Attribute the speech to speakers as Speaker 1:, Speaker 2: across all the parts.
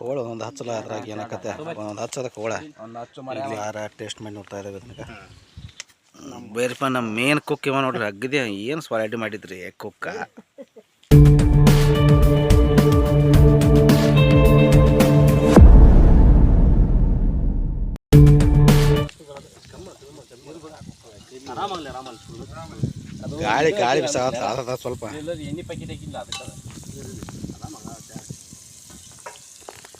Speaker 1: ಹೋಳು ಒಂದು ಹಚ್ಚಲ ಅದ್ರಾಗ ಏನಕತ್ತೆ ಒಂದು ಹಚ್ಚದ ಹೋಳ ಇಲ್ಲಿ ಟೇಸ್ಟ್ ಮಾಡಿ ನೋಡ್ತಾ ಇದ್ದಾವೆ ಇದನ್ನ ಬೇರೆಪ್ಪ ನಮ್ಮ ಮೇನ್ ಕುಕ್ ಇವ ನೋಡ್ರಿ ಅಗ್ಗದೆ ಏನು ಸ್ವಾಲಿಟಿ ಮಾಡಿದ್ರಿ ಕುಕ್ಕ ಗಾಳಿ ಗಾಳಿ ಬಿಸಾಗತ್ತ ಸ್ವಲ್ಪ.
Speaker 2: ಎಣ್ಣೆ ಪ್ಯಾಕೆಟ್ ಹಾಕಿಲ್ಲ ಅದಕ್ಕೆ.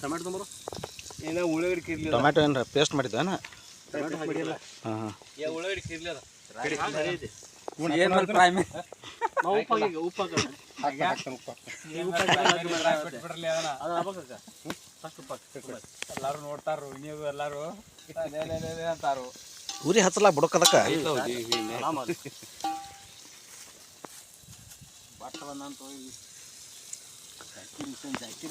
Speaker 2: ಟೊಮೆಟೊ ತೊಂಬರು? ಏನೋ ಉಳ್ಳಾಗಡ್ಡಿ ಕಿರ್ಲಿ
Speaker 1: ಟೊಮ್ಯಾಟೊ ಏನಾರ ಪೇಸ್ಟ್ ಮಾಡಿದ್ದೇನ
Speaker 2: ಟೊಮೆಟೊ ಹಾಕಿಲ್ಲ
Speaker 1: ಹಾಂ ಹಾಂ.
Speaker 2: ಉಳ್ಳಾಗಡ್ಡಿ ಕಿರ್ಲಿ ಅದ. ಎಲ್ಲಾರು ನೋಡ್ತಾರು ನೀವು ಎಲ್ಲಾರು ಅಂತಾರು.
Speaker 1: ಉರಿ ಹಚ್ಚಲ ಬುಡಕದಕ್ಕ?
Speaker 2: ಬಟ್ಟ ಬಂದಂತ ಜಾಕಿ ರುಚನ್ ಜಾಕಿ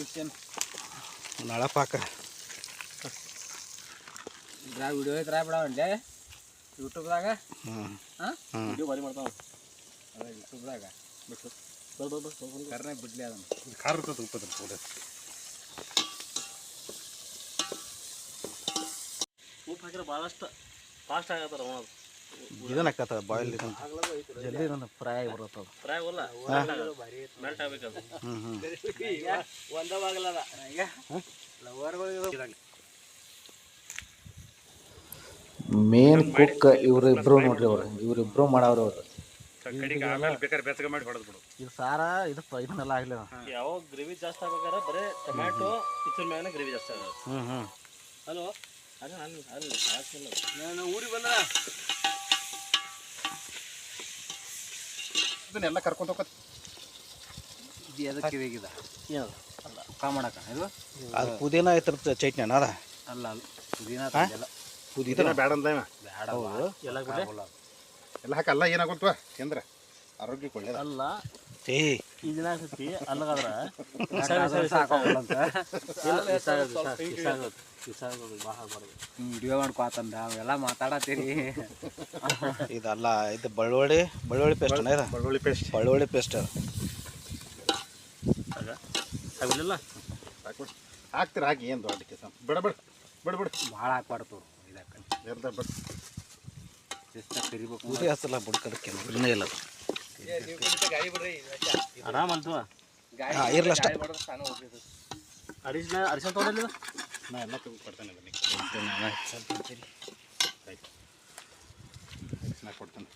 Speaker 2: ಇದ್ರಾ ವಿಡಿಯೋ ಐತ್ರಾ ಬಿಡವಂಡೆ ಯೂಟ್ಯೂಬ್ದಾಗ
Speaker 1: ದಾಗ?
Speaker 2: ಹಾಂ?
Speaker 1: ಹ್ಞೂ
Speaker 2: ವಿಡಿಯೋ ಭಾರಿ ಮಾಡ್ತಾವ. ಅದ ಯೂಟ್ಯೂಬ್ದಾಗ ಬಿಟ್ಟು ಬರ್ ಬರ್ ಬರ್ ಕರ್ನಾಗ ಬಿಡ್ಲಿ ಅದನ್ನ.
Speaker 3: ಖಾರ ಇರ್ತದೆ ಉಪ್ಪದ ಕೂಡ
Speaker 2: ಉಪ್ಪು ಹಾಕಿದ್ರೆ ಭಾಳಷ್ಟು ಫಾಸ್ಟ್ ಆಗತ್ತಾರ ಅವನದು
Speaker 1: ಇದನ್ನಕ್ಕತ್ತ ಬಾಯ್ಲ್ ಇದನ್ನ. ಜಲ್ದಿ ಇದನ್ನ ಫ್ರೈ ಬರುತ್ತದ.
Speaker 2: ಫ್ರೈ ಅಲ್ಲ ಮೆಲ್ಟ್ ಆಗ್ಬೇಕದು
Speaker 1: ಹ್ಞೂ ಹ್ಞೂ
Speaker 2: ಒಂದವಾಗಲ್ಲದ ಈಗ ಲವರ್ಗಳು
Speaker 1: ಮೇನ್ ಕುಕ್ ಇವ್ರು ಇಬ್ರು ನೋಡ್ರಿ ಅವ್ರು. ಇವ್ರಿಬ್ರು ಮಾಡವ್ರಿ ಅವ್ರು.
Speaker 3: ಕಡೆಗೆ ಆಮೇಲೆ ಬೇಕಾದ್ರೆ ಬೆಚ್ಚಗ ಮಾಡಿ ಹೊಡೆದ್ ಬಿಡು
Speaker 1: ಇದು ಸಾರ ಇದು ಇದನ್ನೆಲ್ಲ ಆಗ್ಲಿಲ್ಲ
Speaker 2: ಯಾವ ಗ್ರೇವಿ ಜಾಸ್ತಿ ಆಗ್ಬೇಕಾದ್ರೆ ಬರೇ ಟೊಮ್ಯಾಟೊ ಇದ್ರ ಮೇಲೆ ಗ್ರೇವಿ ಜಾಸ್ತಿ
Speaker 1: ಹ್ಞೂ ಹ್ಞೂ
Speaker 2: ಹಲೋ? ಅಲ್ಲ ಅಲ್ಲಿ ಅಲ್ಲಿ ನಾನು ಊರಿಗೆ ಬಂದ
Speaker 3: ಇದನ್ನೆಲ್ಲ ಕರ್ಕೊಂಡು ಹೋಗತ್ತೆ
Speaker 2: ಇದು ಎದಕ್ಕೆ ಬೇಕಿದ ಏನದು? ಅಲ್ಲ ಕಾ ಇದು?
Speaker 1: ಅದು ಪುದೀನ ಐತ್ರ ಚಟ್ನಿ ಅದ?
Speaker 2: ಅಲ್ಲ ಅಲ್ಲ. ಪುದೀನ? ತಂದೆಲ್ಲ.
Speaker 1: ಪುದೀನ?
Speaker 3: ಬೇಡ ಅಂದ ಇವ.
Speaker 2: ಬೇಡ ಎಲ್ಲ?
Speaker 3: ಎಲ್ಲ ಹಾಕಲ್ಲ ಏನಾಗುತ್ತವ ಕೇಂದ್ರ ಆರೋಗ್ಯಕ್ಕೆ
Speaker 2: ಒಳ್ಳೇದಲ್ಲ
Speaker 1: ಏ
Speaker 2: ಇದನ್ನ ಆಗ್ತೈತಿ ಅಲ್ಲಗಾದ್ರ ವಿಡಿಯೋ ಮಾಡ್ಕೋತಂದ ಅವೆಲ್ಲ ಮಾತಾಡತ್ತೀರಿ
Speaker 1: ಇದಲ್ಲ ಇದು ಬಳ್ಳುಳ್ಳಿ ಬೆಳ್ಳುಳ್ಳಿ ಪೇಸ್ಟ್ ಇದು.
Speaker 3: ಬೆಳ್ಳುಳ್ಳಿ ಪೇಸ್ಟ್
Speaker 1: ಬಳ್ಳುಳ್ಳಿ ಪೇಸ್ಟ್ ಅದು.
Speaker 2: ಆಗಿಲ್ಲ
Speaker 3: ಹಾಕ್ಬಿಡು ಹಾಕ್ತೀರ ಹಾಕಿ ಏನು ದೊಡ್ಡ ಕೆಲಸ? ಬಿಡ ಬಿಡ ಬಿಡ ಬಿಡ.
Speaker 2: ಭಾಳ ಹಾಕ್ಬಾರ್ದು ಇದಕ್ಕೆ.
Speaker 3: ಬಿಡ
Speaker 2: ಎಷ್ಟು ಕರಿಬೇಕು
Speaker 1: ಪೂರಿ ಹಚ್ಚಲ್ಲ ಬುಡ್ಕದಕ್ಕೆ ಇಲ್ಲ.
Speaker 2: ಆರಾಮ್ ಅಲ್ತವ
Speaker 1: ಹಾ, ಇರ್ಲಿ ಅಷ್ಟೇ.
Speaker 2: ಅರಿಶಿನ ಅರಿಶಿನ ತೊಗೊಂಡಿಲ್ಲ?
Speaker 3: ನಾ ಎಲ್ಲ ತೆಗೆದು ಕೊಡ್ತೇನೆ ಅದನ್ನ ನಾ ಕೊಡ್ತೇನೆ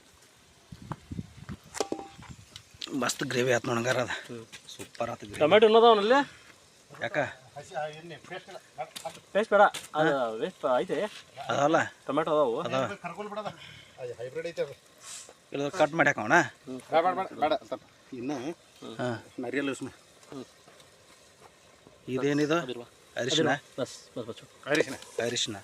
Speaker 1: ಮಸ್ತ್ ಗ್ರೇವಿ ಆತ್ ನೋಡಂಗಾರ ಅದ. ಸೂಪರ್ ಆತ್ ಗ್ರೇವಿ.
Speaker 2: ಟೊಮೆಟೊ ಅನ್ನೋದವನಲ್ಲಿ
Speaker 1: ಯಾಕ?
Speaker 2: ಪೇಸ್ಟ್ ಬೇಡ. ಅದು ವೇಸ್ಟ್ ಐತೆ.
Speaker 1: ಅದಲ್ಲ?
Speaker 2: ಟೊಮೆಟೊ ಅದಾವು.
Speaker 3: ಹೈಬ್ರಿಡ್ ಐತೆ ಅದು.
Speaker 1: ಇಲ್ಲ ಕಟ್ ಮಾಡಿ ಹಾಕೋಣ?
Speaker 3: ಇನ್ನು
Speaker 1: ಹಾಂ
Speaker 3: ನರಿಯಲ್ಲ ಯೂಸ್ ಮಾಡಿ.
Speaker 1: ಇದೇನಿದು? ಅರಿಶಿನ?
Speaker 2: ಬಸ್ ಬಸ್ ಬಸ್
Speaker 3: ಅರಿಶಿನ.
Speaker 1: ಅರಿಶಿನ.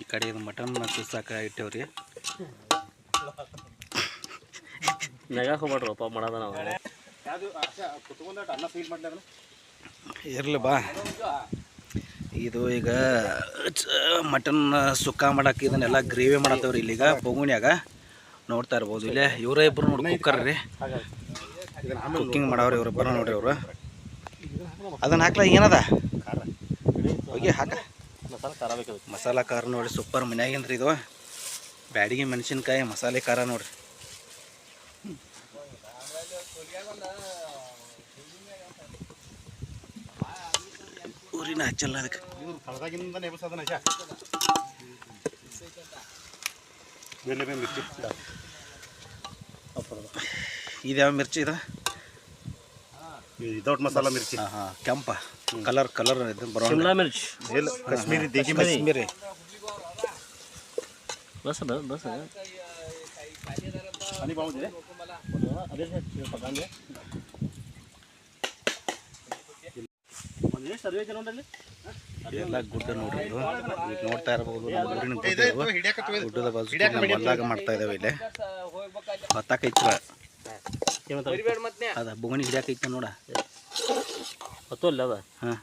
Speaker 1: ಈ ಕಡೆ ಇದು ಮಟನ್ ಕುಸಾಕ ಇಟ್ಟೇವ್ರಿ.
Speaker 2: ನೆಗಾಕ್ ಹೋಗ್ಬೇಡ್ರಿ ಪಾಪ ಮಾಡೋದ ನಾವು.
Speaker 1: ಇರ್ಲಿ ಬಾ. ಇದು ಈಗ ಮಟನ್ ಸುಕ್ಕ ಮಾಡಕ್ಕೆ ಇದನ್ನೆಲ್ಲ ಗ್ರೇವಿ ಮಾಡತ್ತವ್ರಿ ಇಲ್ಲಿಗ, ಬೊಗುಣ್ಯಾಗ. ನೋಡ್ತಾ ಇರ್ಬೋದು ಇಲ್ಲೇ, ಇವರೇ ಇಬ್ರು ನೋಡಿ ಕುಕ್ಕರ್ ರೀ. ಕುಕ್ಕಿಂಗ್ ಮಾಡವ್ರಿ ಇವ್ರು ಬರೋ ನೋಡ್ರಿ ಇವರು ಅದನ್ನ ಹಾಕ್ಲ, ಏನದ? ಹೋಗಿ ಹಾಕ.
Speaker 2: ಮಸಾಲೆ ಖಾರ ಬೇಕು
Speaker 1: ಮಸಾಲ ಖಾರ ನೋಡ್ರಿ, ಸೂಪರ್ ಮನ್ಯಾಗಿನ್ರಿ ಇದು. ಬ್ಯಾಡಿಗೆ ಮೆಣಸಿನ್ಕಾಯಿ, ಮಸಾಲೆ ಖಾರ ನೋಡ್ರಿ. ಊರಿನ ಹಚ್ಚಲ್ಲ ಅದಕ್ಕೆ.
Speaker 3: ಇವ್ರು ಕಳ್ದಾಗಿಂದ ನೆಬಸದನ ಶಾ ಬೆಲೆ ಬೇ ಮಿರ್ಚಿ
Speaker 1: ಇದ್ಯಾವ ಮಿರ್ಚಿ ಇದು?
Speaker 3: ವಿದೌಟ್ ಮಸಾಲ ಮಿರ್ಚಿ.
Speaker 1: ಹಾಂ ಹಾಂ ಕೆಂಪ. ಕಲರ್ ಕಲರ್ ಇದು ಬರೋ
Speaker 2: ಶಿಮ್ಲಾ ಮಿರ್ಚಿ.
Speaker 3: ಇಲ್ಲ ಕಾಶ್ಮೀರಿ ದೇಗಿ ಮಿರ್ಚಿ.
Speaker 1: ಕಾಶ್ಮೀರಿ.
Speaker 2: ಬಸ್ ಬಸ್
Speaker 3: ಹನಿ ಬಾವುದೆ
Speaker 2: ಅದೇ ಪಗಾಂದೆ ಒಂದು ಸರ್ವೆ ನೋಡಲ್ಲಿ
Speaker 1: ಎಲ್ಲ ಗುಡ್ಡ ನೋಡ್ರಿ ಇದು. ಈಗ ನೋಡ್ತಾ ಇರಬಹುದು ನಮ್ಮ ಊರಿನ ಗುಡ್ಡ ಗುಡ್ಡದ ಬಾಜು ನಮ್ಮ ಹೊಲ್ದಾಗ ಮಾಡ್ತಾ ಇದಾವೆ ಇಲ್ಲಿ. ಹೊತ್ತಾಕೈತ್ರ ಅದ ಬೊಗಣಿ ಹಿಡಿಯಾಕೈತ ನೋಡ.
Speaker 2: ಹೊತ್ತು ಅಲ್ಲ ಅದ?
Speaker 1: ಹಾಂ.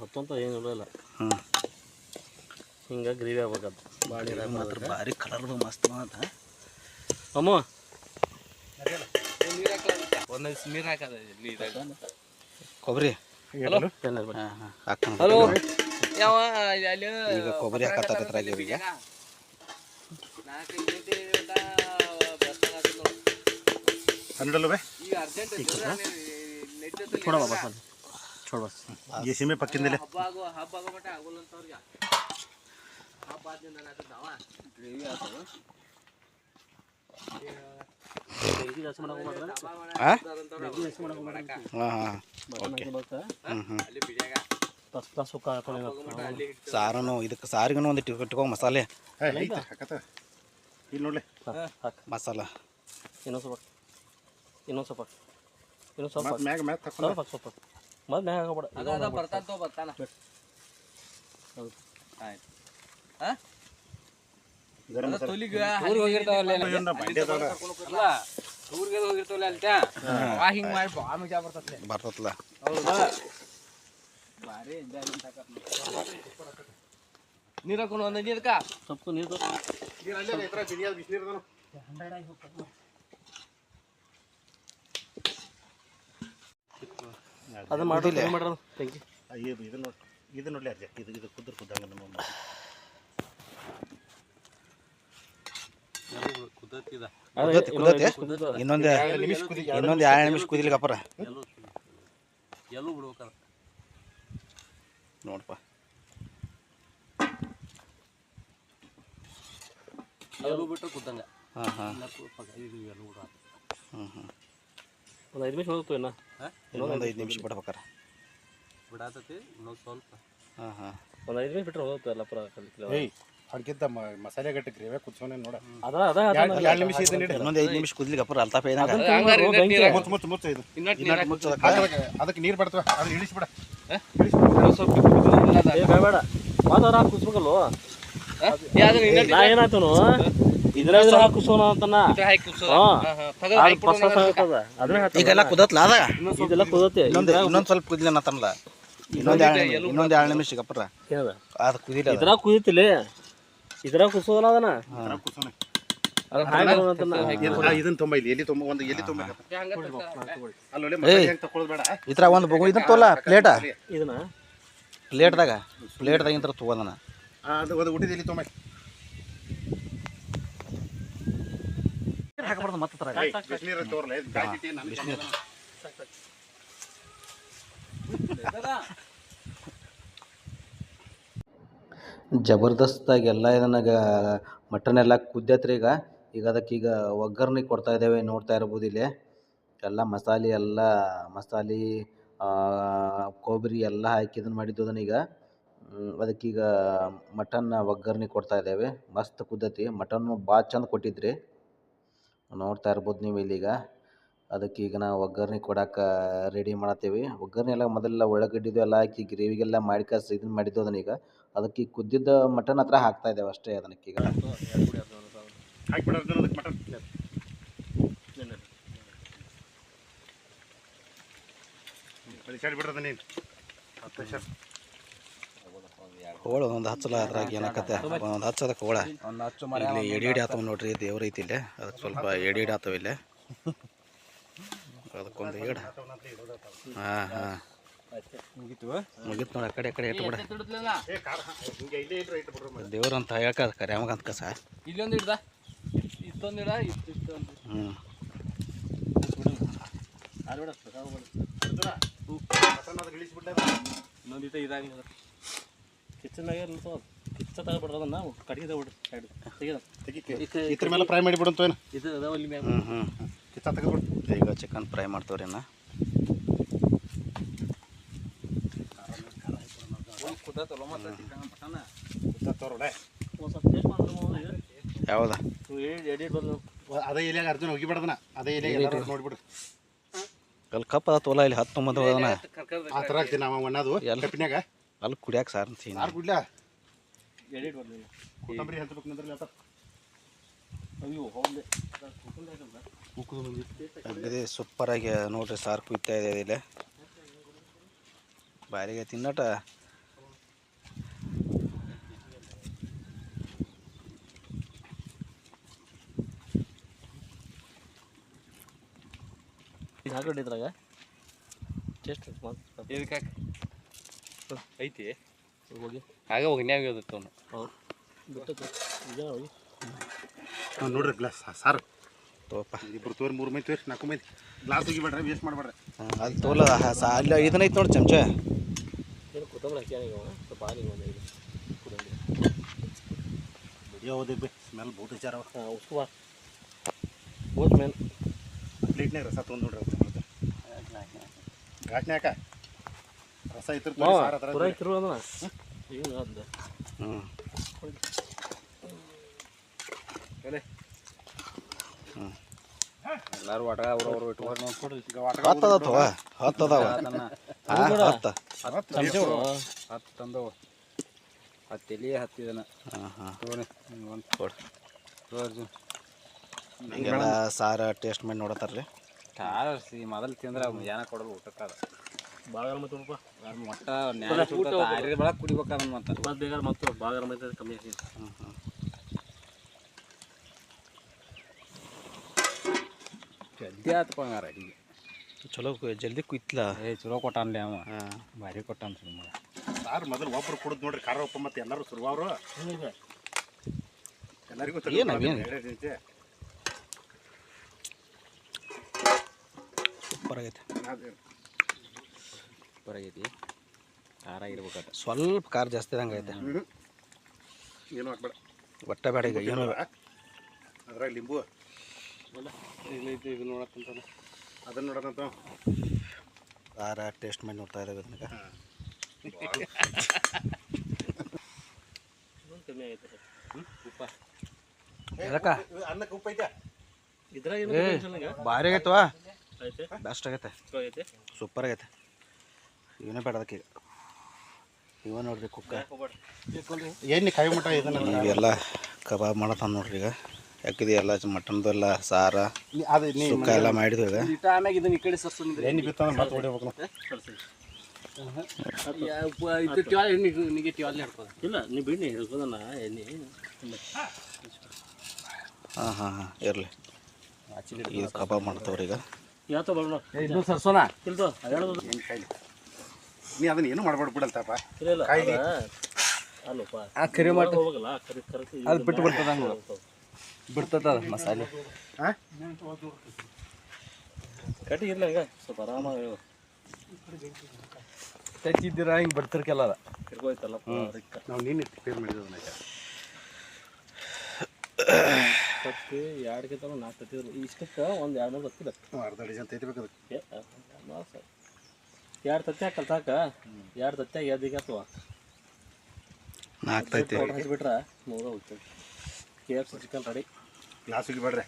Speaker 2: ಹೊತ್ತು ಅಂತ ಏನು ನೋಡಲ್ಲ
Speaker 1: ಹ್ಞೂ
Speaker 2: ಹಿಂಗೆ ಗ್ರೇವಿ ಆಗ್ಬೇಕದು ಭಾಳ
Speaker 1: ಮಾತ್ರ ಭಾರಿ ಕಲರ್ ಮಸ್ತ್ ಮಾತ
Speaker 2: ಅಮ್ಮ. ಒಂದೈದು ಸ್ಮೀರ್ ಹಾಕದ
Speaker 1: ಕೊಬ್ಬರಿ
Speaker 3: ಹಲೋ
Speaker 1: ಹಾಂ ಹಾಂ ಹಾಕ್ತಾನ
Speaker 2: ಹಲೋ ಯಾವ ಅಲ್ಲಿ
Speaker 1: ಈಗ ಕೊಬ್ಬರಿ ಹಾಕತ್ತಾರ ಇದ್ರಾಗ ಇವ್ರಿಗೆ
Speaker 2: ನಾಲ್ಕು ಗಂಟೆ ಊಟ ಬರ್ತಾನ ಅದು ನೋಡು.
Speaker 3: ಹನ್ನೆರಡು ಬೇ
Speaker 2: ಈಗ ಅರ್ಜೆಂಟ್ ನೆಟ್ಟದಲ್ಲಿ
Speaker 3: छोड़ बस छोड़ बस ये सीमे पक्की ले
Speaker 2: ಹಬ್ಬ
Speaker 1: ಹಾಂ ಓಕೆ ಹ್ಞೂ ಹ್ಞೂ ಸಾರನು ಇದಕ್ಕೆ ಸಾರಿಗೂ ಒಂದು ಟಿಕೆಟ್ ಇಟ್ಕೊ ಮಸಾಲೆ.
Speaker 3: ಇಲ್ಲಿ ನೋಡ್ಲಿ.
Speaker 1: ಮಸಾಲ.
Speaker 4: ಇನ್ನೊಂದು ಸ್ವಲ್ಪ. ಇನ್ನೊಂದು ಸ್ವಲ್ಪ. ಇನ್ನೊಂದು ಸ್ವಲ್ಪ.
Speaker 3: ಮತ್ತ್ ಮ್ಯಾಗ ಮ್ಯಾಗ ತಕೊಂಡು
Speaker 4: ಸ್ವಲ್ಪ ಸ್ವಲ್ಪ. ಮತ್ತೆ ಮ್ಯಾಗ ಹಾಕಬೇಡ
Speaker 2: ಅದ ಅದ ಬರ್ತಾನ ತೋ ಬರ್ತಾನ. ಆಯ್ತು. ಹಾ? ಬರ್ತತ್ಲೆ. ನೀರ್ ಹಾಕೊಂಡು ಒಂದ್ ನೀರ್ಕ?
Speaker 4: ಸ್ವಲ್ಪ ನೀರು ಅದನ್ನ ಮಾಡಿಲ್ಲ
Speaker 3: ಇದು ಇದು ನೋಡಿ ಇದು ನೋಡ್ಲಿ ಅಜ್ಜ ಇದು ಇದು ಕುದ್ರ ಕುದ್ದಂಗ ನಮ್ಮ
Speaker 1: ಕುದತಿ ಕುದತಿ ಇನ್ನೊಂದು ಇನ್ನೊಂದು ಎರಡು ನಿಮಿಷ ಕುದಿಲಿಕ್ಕಪ್ಪರ
Speaker 4: ಎಲ್ಲೂ ಬಿಡ್ಬೇಕದ
Speaker 1: ನೋಡಪ್ಪ.
Speaker 4: ಎಲ್ಲೂ ಬಿಟ್ರೆ ಕುದ್ದಂಗ.
Speaker 1: ಹಾಂ ಹಾಂ.
Speaker 4: ಇದು ಎಲ್ಲೂ ಬಿಡ
Speaker 1: ಹ್ಞೂ ಹ್ಞೂ
Speaker 4: ಒಂದು ಐದು ನಿಮಿಷ ಹೋಗ್ತು ಇನ್ನ?
Speaker 1: ಇನ್ನೊಂದು ಐದು ನಿಮಿಷ ಬಿಡ್ಬೇಕಾರ
Speaker 4: ಬಿಡಾತತಿ ಇನ್ನೊಂದು ಸ್ವಲ್ಪ.
Speaker 1: ಹಾಂ ಹಾಂ.
Speaker 4: ಒಂದು ಐದು ನಿಮಿಷ ಬಿಟ್ರೆ ಹೋಗ್ತು ಎಲ್ಲ ಪುರ
Speaker 3: ಏಯ್ ಅದಕ್ಕಿಂತ ಮಸಾಲೆ ಗಟ್ಟಿ ಗ್ರೇವಿ ಕುದಿಸೋನೆ ನೋಡ.
Speaker 4: ಅದ ಅದ
Speaker 3: ಎರಡು ನಿಮಿಷ ಇದನ್ನ ಇಡಿ
Speaker 1: ಇನ್ನೊಂದು ಐದು ನಿಮಿಷ ಕುದಿಲಿಕ್ಕಪ್ಪರ ಅಲ್ತಾಪ ಏನಾಗ.
Speaker 3: ಮುಚ್ಚು ಮುಚ್ಚು ಮುಚ್ಚು ಇದು.
Speaker 1: ಇನ್ನೊಂದು ಮುಚ್ಚೋದಕ್ಕ
Speaker 3: ಅದಕ್ಕೆ ನೀರು ಬರ್ತವೆ. ಅದನ್ನ ಇಳಿಸ್ಬಿಡ.
Speaker 4: ಬೇಡ ಬೇಡ. ಮಾತಾಡ ಕುಸ್ಬೇಕಲ್ವ ಏನಾಯ್ತನು? ಇದ್ರ ಇದ್ರ ಕುಸೋಣ ಅಂತನ? ಅದು.
Speaker 1: ಈಗೆಲ್ಲ ಕುದತ್ಲ ಅದ
Speaker 4: ಇದೆಲ್ಲ ಕುದತ್ತೆ
Speaker 1: ಇನ್ನೊಂದು ಇನ್ನೊಂದು ಸ್ವಲ್ಪ ಕುದಿಲಿ ಅನ್ನತ್ತನಲ್ಲ ಇನ್ನೊಂದು ಎರಡು ನಿಮಿಷ ಇನ್ನೊಂದು ಎರಡು ನಿಮಿಷ ಗಪ್ಪರ ಅದು ಕುದಿಲ್ಲ ಅದು.
Speaker 4: ಇದ್ರಾಗ ಕುದಿತಿಲ್ಲ ಇದ್ರಾಗ ಕುಸೋದಲ್ಲ ಅದನ
Speaker 3: ಇದನ್ನ ತುಂಬ ಇಲ್ಲಿ ಎಲ್ಲಿ ತೊಂಬ ಒಂದು ಎಲ್ಲಿ ತೊಂಬ
Speaker 1: ಇದ್ರಾಗ ಒಂದು ಬಗು ಇದನ್ನ ತೋಲ ಪ್ಲೇಟ?
Speaker 4: ಇದನ್ನ?
Speaker 1: ಪ್ಲೇಟ್ದಾಗ ಪ್ಲೇಟ್ದಾಗ ಇಂತರ ತಗೋದನ
Speaker 3: ಅದು ಅದು ಉಟ್ಟಿದ ಎಲ್ಲಿ ತೊಂಬ.
Speaker 1: ಹಾಕಬಾರ್ದು ಮತ್ತೆ ತರ
Speaker 3: ಬಿಸಿನೀರು ತೋರ್ಲ ಇದು ಕಾಯ್ತಿಟ್ಟಿ ನಾನು
Speaker 1: ಜಬರ್ದಸ್ತಾಗಿ ಎಲ್ಲ ಇದನ್ನ ಮಟನ್ ಎಲ್ಲ ಕುದ್ದೈತ್ರಿ ಈಗ. ಈಗ ಅದಕ್ಕೆ ಈಗ ಒಗ್ಗರಣೆ ಕೊಡ್ತಾ ಇದ್ದೇವೆ, ನೋಡ್ತಾ ಇರ್ಬೋದು ಇಲ್ಲಿ. ಎಲ್ಲ ಮಸಾಲೆ ಎಲ್ಲ, ಮಸಾಲೆ ಕೊಬ್ಬರಿ ಎಲ್ಲ ಹಾಕಿ ಇದನ್ನು ಮಾಡಿದ್ದು ಅದನ್ನ ಈಗ. ಅದಕ್ಕೀಗ ಮಟನ್ ಒಗ್ಗರಣೆ ಕೊಡ್ತಾ ಇದ್ದೇವೆ. ಮಸ್ತ್ ಕುದ್ದತಿ. ಮಟನ್ನು ಭಾಳ ಚಂದ ಕೊಟ್ಟಿದ್ರಿ. ನೋಡ್ತಾ ಇರ್ಬೋದು ನೀವು ಇಲ್ಲಿಗ ಅದಕ್ಕೆ ಈಗ ನಾವು ಒಗ್ಗರಣೆ ಕೊಡಕ್ಕೆ ರೆಡಿ ಮಾಡತ್ತೀವಿ. ಒಗ್ಗರಣೆ ಎಲ್ಲ ಮೊದಲೆಲ್ಲ ಉಳ್ಳಾಗಡ್ಡಿದು ಎಲ್ಲ ಹಾಕಿ ಗ್ರೇವಿಗೆಲ್ಲ ಮಾಡಿ ಇದನ್ನು ಇದನ್ನ ಮಾಡಿದ್ದು ಅದನ್ನ ಈಗ. ಅದಕ್ಕೆ ಕುದ್ದಿದ್ದ ಮಟನ್ ಹತ್ರ ಹಾಕ್ತಾ ಇದ್ದೇವೆ ಅಷ್ಟೇ
Speaker 3: ಅದಕ್ಕೆ ಈಗ.
Speaker 1: ಹೋಳ ಒಂದು ಹಚ್ಚಲ ಅದ್ರಾಗ ಏನಕತ್ತೆ? ಒಂದು ಹಚ್ಚದಕ್ಕೆ ಹೋಳ. ಇಲ್ಲಿ ಎಡಿ ಎಡಿ ಆತವ ನೋಡ್ರಿ ದೇವ್ರ ಐತಿ ಇಲ್ಲೇ. ಅದಕ್ಕೆ ಸ್ವಲ್ಪ ಎಡಿ ಎಡಿ ಆತವ ಇಲ್ಲೇ. ಅದಕ್ಕೊಂದು ಹಾ ಹಾಂ ಹಾಂ.
Speaker 2: ಮುಗಿತು?
Speaker 1: ಮುಗಿತು ನೋಡಿ ಆ ಕಡೆ ಕಡೆ ಇಟ್ಟು ಬಿಡ.
Speaker 2: ತಿಡ್ತಲಿಲ್ಲ
Speaker 3: ಏ ಕರೆ
Speaker 1: ಕರ್ಯಾಮಗಂತ ಕಸ.
Speaker 2: ಇಲ್ಲೊಂದು ಹಿಡ್ದ? ಇಷ್ಟೊಂದು ಹಿಡ ಇತ್ತು ಇಷ್ಟೊಂದು
Speaker 1: ಹ್ಞೂ
Speaker 2: ಇದಾಗಿ
Speaker 4: ಕಿಚನ್ನಾಗ ಕಿಚ್ಚ ನಾವು ಕಡಿಗೆ ತಗೊಬಿಡ್ರಿ ಸೈಡ್. ತೆಗಿದ
Speaker 3: ತೆಗಿಕೆ ಇದ್ರ ಮೇಲೆ ಫ್ರೈ
Speaker 4: ಇದು ಮ್ಯಾಗ.
Speaker 1: ಹ್ಞೂ ಈಗ ಚಿಕನ್ ಫ್ರೈ ಮಾಡ್ತೇವ್ರಿ ಅಣ್ಣ
Speaker 2: ಕುದತ್ತಲ್ಲ ಮತ್ತೆ ಚಿಕನ್ ಮಟನ್
Speaker 3: ಕಿತ್ತ ತೋರೊಡೆ
Speaker 4: ಒಂದು ಸ್ವಲ್ಪ ಟೇಸ್ಟ್ ಮಾಡಿದ್ರೆ
Speaker 1: ಯಾವ್ದ?
Speaker 4: ಬಂದು
Speaker 3: ಅದೇ ಎಲೆಯಾಗ ಅರ್ಜುನ್ ಹೋಗಿಬಿಡದನ ಅದೇ ಎಲ್ಲರೂ
Speaker 1: ಅಲ್ಲಿ ಕಪ್ ಅದ ತೋಲ ಇಲ್ಲಿ ಹತ್ತು ಮಂದಿ ಹೋದನ
Speaker 3: ಆ ಥರ ನಾವು
Speaker 1: ಅಲ್ಲಿ ಕುಡಿಯಾಕ ಸಾರ್ ಅಂತೀನಿ
Speaker 3: ಯಾರು ಕುಡ್ಲ.
Speaker 4: ಎಡಿಟ್ ಬಂದಿಲ್ಲ
Speaker 3: ಕೊತ್ತಂಬರಿ ಹಂಚ್ಬೇಕು ನಿಂದ್ರಲ್ಲಿ ಆತ
Speaker 4: ಅಯ್ಯೋ ಹೌದೇ
Speaker 1: ಅಗದಿ ಸೂಪರಾಗಿ ನೋಡ್ರಿ ಸಾರು ಕುಯ್ತಾ ಇದೆ ಇಲ್ಲಿ. ಬಾರಿಗೆ ತಿನ್ನಟ.
Speaker 4: ಹಾಕೊಂಡು ಇದ್ರಾಗ? ಟೇಸ್ಟ್
Speaker 2: ಇದಕ್ಕೆ ಐತಿ?
Speaker 4: ಹೋಗಿ.
Speaker 2: ಆಗ ಒಗ್ನ್ಯಾಗ ಇರುತ್ತೆ ಅವನು.
Speaker 4: ಹೌದು ಬಿಟ್ಟು ಈಗ ಹೋಗಿ.
Speaker 3: ಹಾಂ ನೋಡ್ರಿ ಗ್ಲಾಸ್ ಸಾರು.
Speaker 1: ತೋಪ
Speaker 3: ಇಬ್ರು ತೋರಿ ಮೂರು ಮಂದಿ ತೋರಿ ನಾಲ್ಕು ಮಂದಿ. ಗ್ಲಾಸ್ ತೆಗಿಬೇಡ್ರಿ ವೇಸ್ಟ್ ಮಾಡಬೇಡ್ರಿ.
Speaker 1: ಅಲ್ಲಿ ತೋಲ ಸಾ ಅಲ್ಲಿ ಇದನ್ನೈತೆ ನೋಡಿ ಚಮಚ.
Speaker 4: ಏನು ಕೊತ್ತಂಬರಿ ಹಾಕ್ಯಾನ ಈಗ ಅವ. ಸ್ವಲ್ಪ ಹಾಲು ಹಿಂಗೆ ಒಂದು ಐದು ಕುಡಿಯಂಗೆ
Speaker 3: ವಿಡಿಯೋ ಓದಿ ಸ್ಮೆಲ್ ಬಹುತ ವಿಚಾರ
Speaker 4: ಹಾಂ ಉಸ್ಕುವ ಬೋತ್ ಮೇನ್
Speaker 3: ಪ್ಲೇಟ್ನಾಗ ರಸ ತೊಗೊಂಡು ನೋಡ್ರಿ ಘಾಟ್ನ್ಯಾಕ ರಸ ಇತ್ತು
Speaker 4: ಪುರ ತಿರು ಅದನ್ನ ಈಗ ಅದ
Speaker 1: ಹ್ಞೂ
Speaker 2: ಎಲ್ಲಾರು ಒಟ ಅವ್ರು ಅವ್ರು ಇಟ್ಕೊಂಡು ನೋಡ್ಕೊಡ್ರಿ
Speaker 1: ಹತ್ತು ಹತ್ತು
Speaker 2: ತಂದವು ಹತ್ತು ಎಲೆ ಹತ್ತಿದನ.
Speaker 1: ಹಾಂ ಹಾಂ.
Speaker 2: ಒಂದು.
Speaker 1: ಕೊಡು. ಹಿಂಗೆಲ್ಲ ಸಾರ ಟೇಸ್ಟ್ ಮಾಡಿ ನೋಡತ್ತಾರ ರೀ
Speaker 2: ಸಿ ಮೊದಲು ತಿಂದ್ರೆ ಅವ್ನು ಏನ ಕೊಡೋದು ಊಟಕ್ಕೆ ಅದು
Speaker 4: ಭಾಳ ಮತ್ತು ನೋಡಪ್ಪ
Speaker 2: ಮೊಟ್ಟ ನ್ಯಾಯ ಆರಿ ಬೆಳಗ್ಗೆ ಕುಡಿಬೇಕದ ಮತ್ತೆ.
Speaker 4: ಮತ್ತೆ ಬೇಕಾದ್ರೆ ಮತ್ತು ಭಾಳ ಮತ್ತೆ ಕಮ್ಮಿ ಆಗಿ.
Speaker 1: ಹ್ಞೂ ಹ್ಞೂ
Speaker 2: ಜಲ್ದಿ ಆತಪ್ಪ ಹಂಗಾರ ಈಗ
Speaker 1: ಚಲೋ ಕು- ಜಲ್ದಿ ಕುಯ್ತಲ?
Speaker 2: ಏ ಚಲೋ ಕೊಟ್ಟಾನ್ಲಿ ಅವ.
Speaker 1: ಹಾಂ.
Speaker 2: ಭಾರಿ ಕೊಟ್ಟಾನ ಸುಮ್ಮನೆ
Speaker 3: ಸಾರು ಮೊದಲು ಒಬ್ಬರು ಕುಡಿದು ನೋಡ್ರಿ ಖಾರ ಒಪ್ಪ ಮತ್ತೆ ಎಲ್ಲರೂ ಸುರುವಾರು ಎಲ್ಲರಿಗೂ
Speaker 1: ಏನು ಅವೇನು? ಸೂಪರ್ ಆಗೈತೆ
Speaker 2: ಹೊರಗೈತಿ ಖಾರ ಇರ್ಬೇಕದ
Speaker 1: ಸ್ವಲ್ಪ ಖಾರ ಜಾಸ್ತಿ ಇದಂಗೆ ಐತೆ.
Speaker 3: ಏನು ಹಾಕ್ಬೇಡ.
Speaker 1: ಒಟ್ಟ ಬೇಡ ಈಗ ಏನು
Speaker 3: ಅದ್ರಾಗ ಲಿಂಬು.
Speaker 4: ಇಲ್ಲೈತಿ ಇದು ನೋಡಕ್ಕಂತ
Speaker 3: ಅದನ್ನ ನೋಡಕ್ಕಂತ
Speaker 1: ಖಾರ ಟೇಸ್ಟ್ ಮಾಡಿ ನೋಡ್ತಾ ಇದ್ದಾವೆ
Speaker 4: ಅದನ್ನ ಕಮ್ಮಿ ಆಗೈತೆ
Speaker 2: ಉಪ್ಪ.
Speaker 3: ಅನ್ನಕ್ಕೆ ಉಪ್ಪು ಐತೆ.
Speaker 4: ಇದ್ರಾಗ
Speaker 1: ಬಾರಿ ಆಗೈತವ
Speaker 4: ಐತೆ
Speaker 1: ಬೆಸ್ಟ್ ಆಗೈತೆ.
Speaker 4: ಚಲೋ ಐತೆ
Speaker 1: ಸೂಪರ್ ಆಗೈತೆ. ಇವನೇ ಬೇಡ ಅದಕ್ಕೆ. ಇವ ನೋಡ್ರಿ ಕುಕ್ಕ.
Speaker 3: ಏನು ಕಾಯಿ ಮಟ ಇದನ್ನ?
Speaker 1: ಇವೆಲ್ಲ ಕಬಾಬ್ ಮಾಡತ್ತ ನೋಡ್ರಿ ಈಗ. ಯಾಕಿದೆ ಎಲ್ಲ ಮಟನ್ದು ಎಲ್ಲ ಸಾರ
Speaker 3: ಅದು ನೀ
Speaker 1: ಸುಕ್ಕ ಎಲ್ಲ ಮಾಡಿದ್ವಿ ಈಗ.
Speaker 2: ಆಮ್ಯಾಗ ಇದನ್ನ ಈ ಕಡೆ ಸಸ್ತು
Speaker 3: ಎಣ್ಣೆ ಮತ್ತೆ ಹೊಡಿಬೇಕು ನಾವು
Speaker 4: ಇಲ್ಲ ನೀ ಬಿಡಿ ಹಿಡ್ಕೋದನ್ನ ಎಣ್ಣೆ.
Speaker 1: ಹಾಂ ಹಾಂ ಹಾಂ ಇರಲಿ. ಇದು ಕಬಾಬ್ ಮಾಡ್ತಾವ್ರಿ ಈಗ.
Speaker 4: ಯಾವತ್ತೋ ಬರೋಣ
Speaker 2: ಇದು ಸರ್ಸೋನ
Speaker 4: ಇಲ್ದು
Speaker 3: ಎಣ್ಣೆ ಕಾಯಿಲಿ? ನೀ ಅದನ್ನ ಏನು ಮಾಡ್ಬೇಡ ಬಿಡಲ್ತಪ್ಪ.
Speaker 4: ಇಲ್ಲ ಇಲ್ಲ
Speaker 3: ಕಾಯ್ಲಿ.
Speaker 4: ಅಲ್ಲಪ್ಪ.
Speaker 2: ಆ ಕರಿ ಮಟ್ಟ
Speaker 4: ಹೋಗಲ್ಲ ಕರಿ
Speaker 2: ಅದು ಬಿಟ್ಟು ಬಿಡ್ತದ ಹಂಗ. ಬಿಡ್ತದ ಮಸಾಲೆ.
Speaker 3: ಹಾಂ
Speaker 4: ಕಟ್ಟಿ ಇರ್ಲ ಈಗ ಸ್ವಲ್ಪ ಆರಾಮಾಗಿ
Speaker 2: ತೆಚ್ಚಿದ್ದೀರ ಹಿಂಗೆ ಬಿಡ್ತಿರ್ಕೆಲ್ಲ ಅದ.
Speaker 4: ತಿರ್ಗೋಯ್ತಲ್ಲಪ್ಪ ರಿಕ್ಕ
Speaker 3: ನಾವು ನೀನು ಪ್ರಿಪೇರ್ ಮಾಡಿದ್ವಿ
Speaker 4: ತತ್ತಿ ಎರಡು ಕಿಂತ ನಾಲ್ಕು ತತ್ತಿದ್ರು ಇಷ್ಟಕ್ಕೆ ಒಂದು ಎರಡು ಮೂರು ತತ್ತಿಲ್ಲ
Speaker 3: ಅರ್ಧ ಡಜನ್ ತೈತಿಬೇಕು ಅದಕ್ಕೆ.
Speaker 4: ಎರಡು ತತ್ತಿ ಹಾಕಲ್ ಸಾಕ? ಎರಡು ತತ್ತಿ ಎದ್ದಿಗೆ ಅಥವಾ?
Speaker 1: ನಾಲ್ಕೈತಿ
Speaker 4: ಹಚ್ಬಿಟ್ರೆ ಮೂರ ಹೋಗ್ತದೆ K F C chicken ready
Speaker 3: glass ಬೇಡ್ರಿ.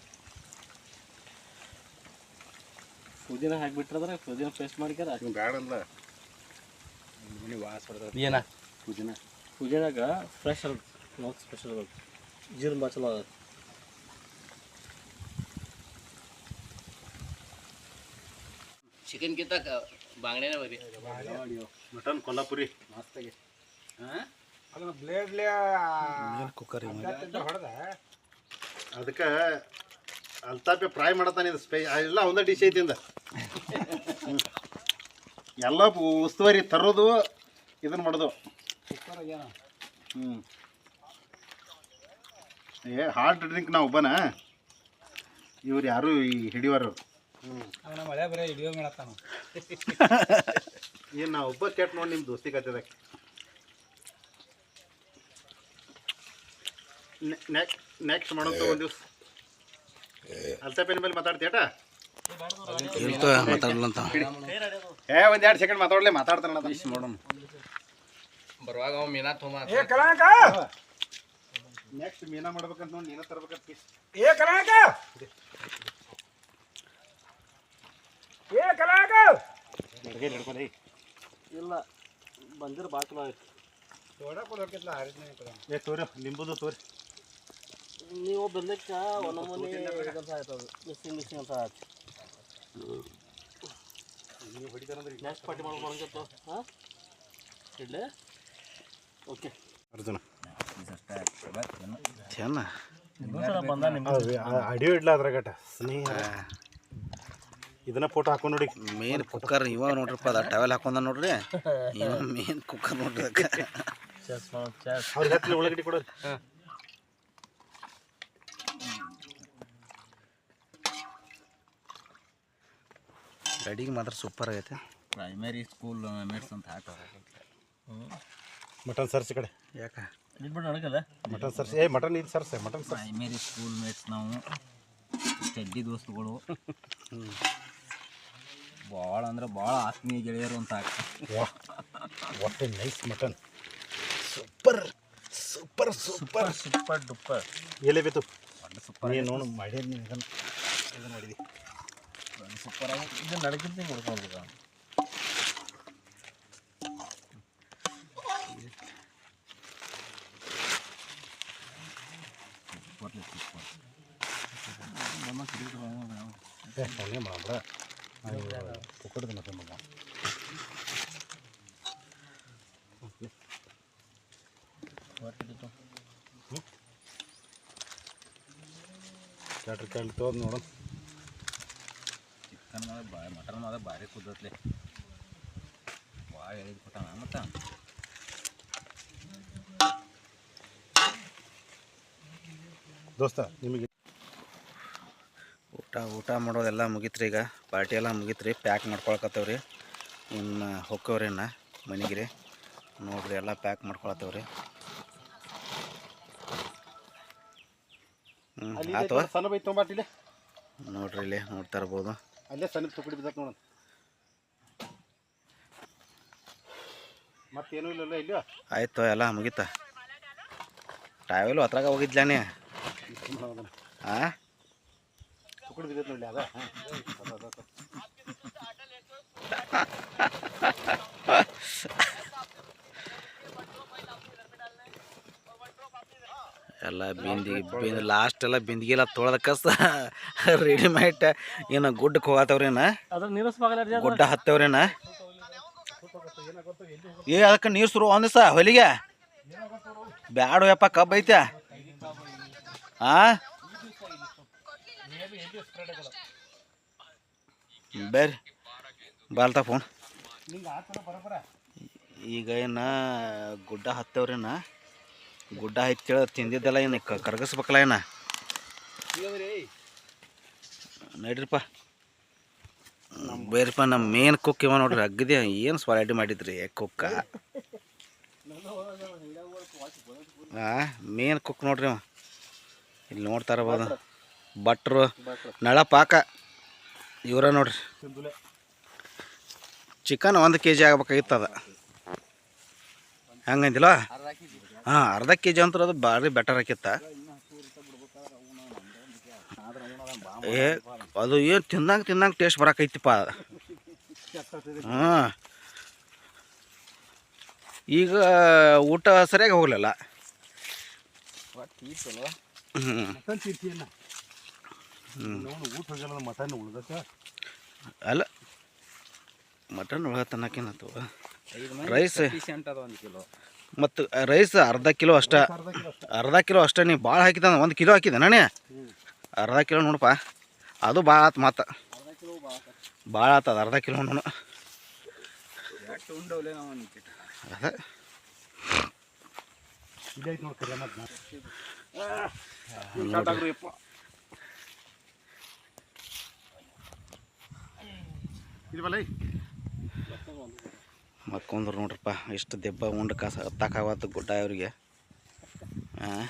Speaker 4: ಪುದೀನ ಹಾಕಿಬಿಟ್ರದ್ರೆ ಪುದೀನ ಪೇಸ್ಟ್ ಮಾಡ್ಕ್ಯಾರ.
Speaker 3: ಬೇಡಲ್ಲ
Speaker 2: ವಾಸ ಬರ್ತದ ಏನ?
Speaker 3: ಪುದೀನ.
Speaker 4: ಪುದೀನಾಗ ಫ್ರೆಶ್ ಅಲ್ಲ ನಾಟ್ ಸ್ಪೆಷಲ್ ಅದ ಜೀರ್ಣ ಭಾಳ ಚಲೋ ಅದ.
Speaker 2: ಚಿಕನ್ ಕಿತ್ತ ಬಾಂಗ್ಡೆನ ಬರಿ.
Speaker 3: ಮಟನ್ ಕೊಲ್ಲಾಪುರಿ.
Speaker 2: ಮಸ್ತಾಗಿ.
Speaker 1: ಏನು ಕುಕ್ಕರ್
Speaker 3: ಅದಕ್ಕೆ ಅಲ್ತಾಪೆ ಫ್ರೈ ಮಾಡತಾನ ಇದು ಸ್ಪೈ ಎಲ್ಲ ಒಂದೇ ಡಿಶ್ ಐತಿ ಇಂದ. ಹ್ಮ್. ಎಲ್ಲ ಉಸ್ತುವಾರಿ ತರೋದು ಇದನ್ನ ಮಾಡೋದು. ಹ್ಞೂ ಏ ಹಾರ್ಟ್ ಡ್ರಿಂಕ್ ನಾ ಒಬ್ಬನ? ಇವ್ರು ಯಾರು ಈ ಹಿಡಿಯೋರು
Speaker 2: ಮಳೆ ಬರೀ ಹಿಡಿಯೋ ಮಾಡತ್ತಾನ.
Speaker 3: ಏನು ನಾ ಒಬ್ಬ ಕೆಟ್ಟ ನೋಡಿ ನಿಮ್ಮ ದೋಸ್ತಿ ಕತ್ತದ ನೆಕ್ಸ್ಟ್ ಮಾಡೋಂತ ಒಂದು ದಿವ್ಸ. ಅಲ್ತಾಪೇನ ಮೇಲೆ ಮಾತಾಡ್ತೀಯಟ
Speaker 1: ಮಾತಾಡ್ಲಂತ
Speaker 3: ಏ ಒಂದ್ ಎರಡು ಸೆಕೆಂಡ್ ಮಾತಾಡ್ಲೆ ಮಾತಾಡ್ತಾನ
Speaker 2: ಮಾಡೋಣ. ಬರುವಾಗ ಅವ ಮೀನಾ ತೊಗೊಂಬ
Speaker 3: ನೆಕ್ಸ್ಟ್ ಮೀನಾ ಮಾಡ್ಬೇಕಂತ ನೋಡಿ ನೀನ ತರ್ಬೇಕಂತ ಪೀಸ್ ಹಿಡ್ಕೊಂಡು
Speaker 4: ಇಲ್ಲ ಬಂದಿರ ಭಾಳ ಚಲೋ ಐತಿ
Speaker 3: ಏ ತೋರಿ ನಿಂಬುದು ತೋರಿ.
Speaker 4: ನೀವು ಬೆಲ್ಲಕ್ಕ ಒಂದೊಂದು ಮಿಸ್ಸಿಂಗ್ ಮಿಸ್ಸಿಂಗ್ ಅಂತ ಆಯ್ತು.
Speaker 3: ನೀವು ಹೊಡಿತಾರಂದ್ರೆ
Speaker 4: ನೆಕ್ಸ್ಟ್ ಪಾರ್ಟಿ ಮಾಡ್ಕೊಂಡು ಹಾಂ? ಇಡ್ಲಿ? ಓಕೆ
Speaker 3: ಅರ್ಜುನ.
Speaker 1: ಚೆನ್ನ
Speaker 4: ಬಂದ ನಿಮ್ಮ
Speaker 3: ಅಡಿಯೋ ಇಡ್ಲ ಅದ್ರಾಗಟ. ಸ್ನೇಹ. ಇದನ್ನ ಫೋಟೋ ಹಾಕೊಂಡು ನೋಡಿ.
Speaker 1: ಮೇನ್ ಕುಕ್ಕರ್ ಇವಾಗ ನೋಡ್ರಪ್ಪ ಅದ ಟವೆಲ್ ಹಾಕೊಂಡ ನೋಡ್ರಿ. ಇವ ಮೇನ್ ಕುಕ್ಕರ್ ನೋಡ್ರಿ ಅದಕ್ಕೆ
Speaker 3: ಅವ್ರಿಗೆ ಒಳಗಡೆ
Speaker 1: ಅಡಿಗೆ ಮಾತ್ರ ಸೂಪರ್ ಆಗೈತೆ.
Speaker 2: ಪ್ರೈಮರಿ ಸ್ಕೂಲ್ ಮೇಟ್ಸ್ ಅಂತ ಹಾಕೋ
Speaker 3: ಮಟನ್ ಸರ್ಸ್ ಕಡೆ.
Speaker 1: ಯಾಕೆ?
Speaker 3: ಮಟನ್ ಸರ್ಸ್. ಏ ಮಟನ್ ಇದು ಸರ್ಸೆ ಮಟನ್
Speaker 2: ಪ್ರೈಮರಿ ಸ್ಕೂಲ್ ಮೇಟ್ಸ್ ನಾವು. ಚಡ್ಡಿ ದೋಸ್ತುಗಳು. ಭಾಳ ಅಂದ್ರೆ ಭಾಳ ಆತ್ಮೀಯ ಗೆಳೆಯರು ಅಂತ
Speaker 3: what a nice mutton super super super
Speaker 2: super duper
Speaker 3: ಎಲೆ ಬೇತು
Speaker 2: ದೊಡ್ಡ ಸೂಪರ್
Speaker 3: ನೀನು ನೋಡು ಮಾಡಿ ನೀನು ಇದನ್ನು. ಇದನ್ನು ಮಾಡಿದಿ.
Speaker 2: ಸೂಪರ್ ಆಗಿ ಇದು ನಡಕಿಂತ ಮುಡ್ಕೊಳ್ಬೇಕು
Speaker 3: ಸೂಪರ್ ಸೂಪರ್ ಮಾಡ್ರ ಮಗ ಕ್ಯಾಟ್ರ್ ಕ್ಯಾಟ್ರ್ ತೋದ್ ನೋಡೋಣ
Speaker 2: ಚಿಕನ್ ಮಾದ ಬಾ ಮಟನ್ ಮಾದ ಭಾರಿ ಕುದ್ದತ್ಲೆ ಭಾಳ ಹೇಳಿದ್ ಕೊಟ್ಟಾನ ಮತ್ತು
Speaker 3: ದೋಸ್ತ ನಿಮಗೆ
Speaker 1: ಊಟ ಊಟ ಮಾಡೋದೆಲ್ಲ ಮುಗಿತ್ರಿ ಈಗ. ಪಾರ್ಟಿ ಎಲ್ಲ ಮುಗಿತ್ರಿ. ಪ್ಯಾಕ್ ಮಾಡ್ಕೊಳಕತ್ತವ್ರಿ. ಇನ್ನು ಹೊಕ್ಕವ್ರಿ ಇನ್ನು ಮನೆಗೆ ರೀ ನೋಡ್ರಿ ಎಲ್ಲ ಪ್ಯಾಕ್ ಮಾಡ್ಕೊಳತ್ತವ್ರಿ. ಹ್ಞೂ
Speaker 3: ಆಯ್ತು
Speaker 1: ನೋಡ್ರಿ ಇಲ್ಲಿ ನೋಡ್ತಾ ಇರ್ಬೋದು.
Speaker 3: ಅಲ್ಲೇ ಸಣ್ಣ ತುಕಡಿ ಬಿದ್ದತ್ ನೋಡೋಣ ಮತ್ತೇನೂ ಇಲ್ಲ ಇಲ್ಲ?
Speaker 1: ಆಯ್ತು ಎಲ್ಲ ಮುಗೀತ. ಟ್ರಾವೆಲ್ ಹತ್ರಾಗ ಹೋಗಿದ್ಲಾನೆ ಆ?
Speaker 3: ಬಿದ್ದತ್ ನೋಡಿ ಅದ? ಹಾಂ
Speaker 1: ಎಲ್ಲ ಬಿಂದಿ ಬಿಂದಿ ಲಾಸ್ಟ್ ಎಲ್ಲ ಬಿಂದಿಗೆಲ್ಲ ತೊಳೆದಕ್ಕಸ ರೆಡಿಮೇಡ್ ಏನು ಗುಡ್ಡಕ್ಕೆ ಹೋಗತ್ತವ್ರೇನ ಗುಡ್ಡ ಹತ್ತವ್ರೇನ? ಏ ಅದಕ್ಕೆ ನೀರು ಸುರು ಒಂದ್ ದಿವಸ ಹೊಲಿಗೆ? ಬ್ಯಾಡ ಯಪ್ಪ ಕಬ್ಬೈತೆ ಐತೆ ಆ? ಬೇರೆ ಬಾಲ್ತಾ ಫೋನ್ ಈಗ ಏನ ಗುಡ್ಡ ಹತ್ತವ್ರೇನ ಗುಡ್ಡ ಹತ್ತೇಳ ತಿಂದಿದ್ದೆಲ್ಲ ಏನು ಕರಗಿಸ್ಬೇಕಲ್ಲ ಏನ? ನಡ್ರಿಪ್ಪ. ಬೇರೆಪ್ಪ ನಮ್ಮ ಮೇನ್ ಕುಕ್ ಇವ ನೋಡ್ರಿ, ಅಗ್ಗದ ಏನು ಸ್ವಾಲಿಟಿ ಮಾಡಿದ್ರಿ ಕುಕ್ಕ ಆ ಮೇನ್ ಕುಕ್ ನೋಡ್ರಿ ಅವ ಇಲ್ಲಿ ನೋಡ್ತಾರ ಇರ್ಬೋದು ಭಟ್ರು ನಳ ಪಾಕ ಇವರ ನೋಡ್ರಿ. ಚಿಕನ್ ಒಂದು ಕೆ ಜಿ ಆಗ್ಬೇಕಾಗಿತ್ತು ಅದು. ಹಂಗಂದಿಲ್ಲ? ಹಾಂ ಅರ್ಧ ಕೆ ಜಿ ಅಂತೂ ಅದು ಭಾರಿ ಬೆಟರ್ ಆಕಿತ್ತ. ಏ ಅದು ಏನು ತಿಂದಂಗೆ ತಿಂದಂಗೆ ಟೇಸ್ಟ್ ಬರಕೈತಿಪ್ಪ ಅದು. ಹಾಂ. ಈಗ ಊಟ ಸರಿಯಾಗಿ ಹೋಗಲಿಲ್ಲ. ಹ್ಞೂ
Speaker 3: ಊಟ ಹೋಗಲ್ಲ ಮಟನ್ ಉಳ್ದಕ್ಕ
Speaker 1: ಅಲ್ಲ ಮಟನ್ ರೈಸ್ ಮತ್ತು ರೈಸ್ ಅರ್ಧ ಕಿಲೋ ಅಷ್ಟ.
Speaker 3: ಅರ್ಧ ಕಿಲೋ ಅಷ್ಟೇ.
Speaker 1: ಅರ್ಧ ಕಿಲೋ ಅಷ್ಟೇ ನೀ ಭಾಳ ಹಾಕಿದ ಒಂದು ಕಿಲೋ ಹಾಕಿದೆ ನಾನೇ? ಅರ್ಧ ಕಿಲೋ ನೋಡಪ್ಪ. ಅದು ಭಾಳ ಆತು ಮಾತು. ಭಾಳ ಆತದ ಅರ್ಧ ಕಿಲೋ ನೋಡು.
Speaker 2: ನಾವು
Speaker 1: ಅದ
Speaker 3: ಇದೈತೆ ನೋಡಿ ಕರೆ ಮತ್ತೆ ಇದು
Speaker 1: ಮಕ್ಕೊಂಡ್ರು ನೋಡ್ರಪ್ಪ ಎಷ್ಟು ದೆಬ್ಬ ಉಂಡು ಕಾಸ ಹತ್ತಾಕವತ್ತು ಗುಡ್ಡ ಅವರಿಗೆ ಹಾಂ